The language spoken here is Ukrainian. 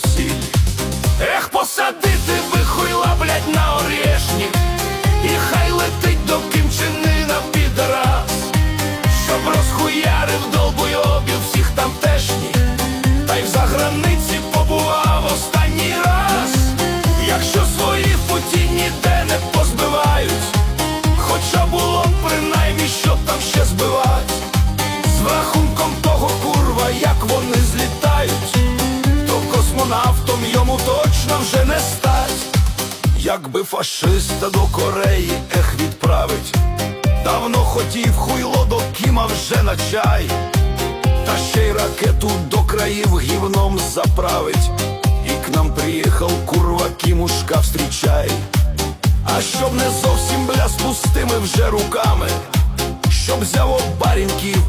ціль. Ех, посадити вихуйла, блядь, на орешник І хай летить до кімчини на підраз. Щоб розхуярив долбойобів всіх тамтешніх. Та й в заграниці космонавтом йому точно вже не стать. Якби фашиста до Кореї ех відправить. Давно хотів хуйло до Кіма вже на чай. Та ще й ракету до країв гівном заправить. І к нам приїхав курва Кімушка встрічай. А щоб не зовсім бля з пустими вже руками. Щоб взяв обарінків